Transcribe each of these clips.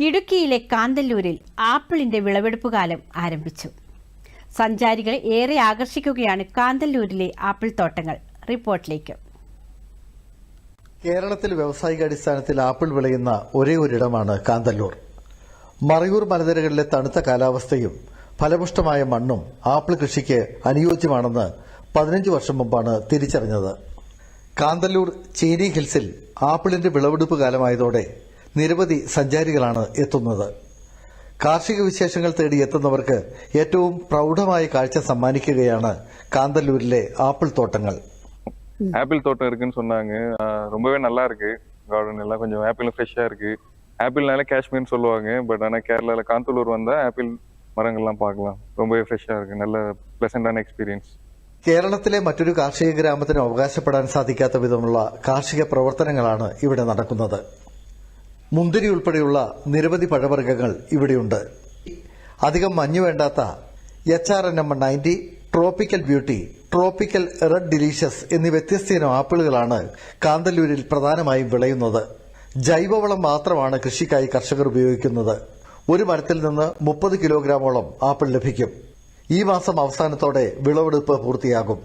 ഇടുക്കിയിലെ കാന്തല്ലൂരിൽ ആപ്പിളിന്റെ വിളവെടുപ്പ് കാലം ആരംഭിച്ചു. സഞ്ചാരികളെ ഏറെ ആകർഷിക്കുകയാണ് കാന്തല്ലൂരിലെ ആപ്പിൾ തോട്ടങ്ങൾ. റിപ്പോർട്ടിലേക്ക്. കേരളത്തിൽ വ്യാവസായിക അടിസ്ഥാനത്തിൽ ആപ്പിൾ വിളയുന്ന ഒരേ ഒരിടമാണ് കാന്തല്ലൂർ. മറയൂർ മലനിരകളിലെ തണുത്ത കാലാവസ്ഥയും ഫലപുഷ്ടമായ മണ്ണും ആപ്പിൾ കൃഷിക്ക് അനുയോജ്യമാണെന്ന് പതിനഞ്ച് വർഷം മുമ്പാണ് തിരിച്ചറിഞ്ഞത്. കാന്തല്ലൂർ ചേരി ഹിൽസിൽ ആപ്പിളിന്റെ വിളവെടുപ്പ് കാലമായതോടെ നിരവധി സഞ്ചാരികളാണ് എത്തുന്നത് കാർഷിക വിശേഷങ്ങൾ തേടി എത്തുന്നവർക്ക് ഏറ്റവും പ്രൗഢമായ കാഴ്ച സമ്മാനിക്കുകയാണ് കാന്തല്ലൂരിലെ ആപ്പിൾ തോട്ടങ്ങൾ ஆப்பிள் தோட்டம் இருக்குன்னு சொன்னாங்க ஆஹ் ரொம்பவே நல்லா இருக்கு கார்டன் எல்லாம் கொஞ்சம் ஆப்பிளும் ஃப்ரெஷ்ஷாக இருக்கு ஆப்பிள்னால காஷ்மீர்னு சொல்லுவாங்க பட் ஆனால் கேரளாவில் காந்தலூர் வந்தால் ஆப்பிள் மரங்கள்லாம் பார்க்கலாம் ரொம்பவே ஃப்ரெஷ்ஷாக இருக்கு நல்ல ப்ளசண்டான எக்ஸ்பீரியன்ஸ் കേരളത്തിലെ മറ്റൊരു കാർഷിക ഗ്രാമത്തിന് അവകാശപ്പെടാൻ സാധിക്കാത്ത വിധമുള്ള കാർഷിക പ്രവർത്തനങ്ങളാണ് ഇവിടെ നടക്കുന്നത് മുന്തിരി ഉൾപ്പെടെയുള്ള നിരവധി പഴവർഗങ്ങൾ ഇവിടെയുണ്ട്. അധികം മഞ്ഞു വേണ്ടാത്ത H R N M ninety tropical beauty tropical red delicious എന്നീ വ്യത്യസ്തയിനം ആപ്പിളുകളാണ് കാന്തല്ലൂരിൽ പ്രധാനമായും വിളയുന്നത്. ജൈവവളം മാത്രമാണ് കൃഷിക്കായി കർഷകർ ഉപയോഗിക്കുന്നത്. ഒരു മരത്തിൽ നിന്ന് മുപ്പത് കിലോഗ്രാമോളം ആപ്പിൾ ലഭിക്കും. ഈ മാസം അവസാനത്തോടെ വിളവെടുപ്പ് പൂർത്തിയാകും.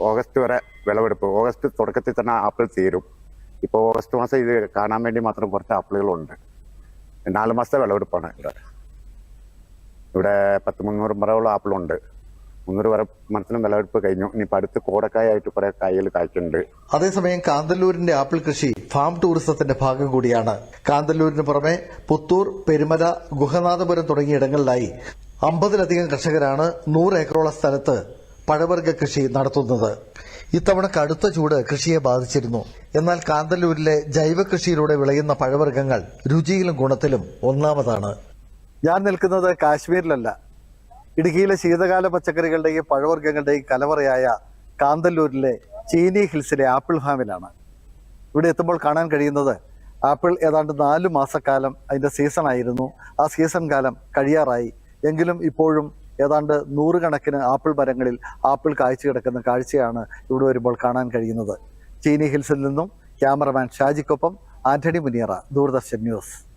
ഓഗസ്റ്റ് വരെ വിളവെടുപ്പ്. ഓഗസ്റ്റ് തുടക്കത്തിൽ തന്നെ ആപ്പിൾ തീരും. ഇപ്പോൾ ഓഗസ്റ്റ് മാസം ഇത് കാണാൻ വേണ്ടി മാത്രം കുറച്ച് ആപ്പിളുകളുണ്ട്. നാല് മാസത്തെ വിളവെടുപ്പാണ് ഇവിടെ. ഇവിടെ പത്ത് മുന്നൂറ് മരമുള്ള ആപ്പിളുണ്ട്. മുന്നൂറ് വരെ മനസ്സിലും വിളവെടുപ്പ് കഴിഞ്ഞു. ഇനിയിപ്പോൾ അടുത്ത് കോടക്കായായിട്ട് കുറെ കായകൾ കായ്ക്കുന്നുണ്ട്. അതേസമയം കാന്തല്ലൂരിന്റെ ആപ്പിൾ കൃഷി ഫാം ടൂറിസത്തിന്റെ ഭാഗം കൂടിയാണ്. കാന്തല്ലൂരിന് പുറമെ പുത്തൂർ പെരുമല ഗുഹനാഥപുരം തുടങ്ങിയ ഇടങ്ങളിലായി അമ്പതിലധികം കർഷകരാണ് നൂറ് ഏക്കറോളം സ്ഥലത്ത് പഴവർഗ കൃഷി നടത്തുന്നത്. ഇത്തവണ കടുത്ത ചൂട് കൃഷിയെ ബാധിച്ചിരുന്നു. എന്നാൽ കാന്തല്ലൂരിലെ ജൈവ കൃഷിയിലൂടെ വിളയുന്ന പഴവർഗങ്ങൾ രുചിയിലും ഗുണത്തിലും ഒന്നാമതാണ്. ഞാൻ നിൽക്കുന്നത് കാശ്മീരിലല്ല. ഇടുക്കിയിലെ ശീതകാല പച്ചക്കറികളുടെയും പഴവർഗങ്ങളുടെയും കലവറയായ കാന്തല്ലൂരിലെ ചീനി ഹിൽസിലെ ആപ്പിൾ ഫാമിലാണ്. ഇവിടെ എത്തുമ്പോൾ കാണാൻ കഴിയുന്നത് ആപ്പിൾ ഏതാണ്ട് നാല് മാസക്കാലം അതിന്റെ സീസൺ ആയിരുന്നു ആ സീസൺ കാലം കഴിയാറായി. എങ്കിലും ഇപ്പോഴും ഏതാണ്ട് നൂറുകണക്കിന് ആപ്പിൾ മരങ്ങളിൽ ആപ്പിൾ കാഴ്ച കിടക്കുന്ന കാഴ്ചയാണ് ഇവിടെ വരുമ്പോൾ കാണാൻ കഴിയുന്നത്. ചീനി ഹിൽസിൽ നിന്നും ക്യാമറമാൻ ഷാജിക്കൊപ്പം ആന്റണി മുനിയറ ദൂരദർശൻ ന്യൂസ്.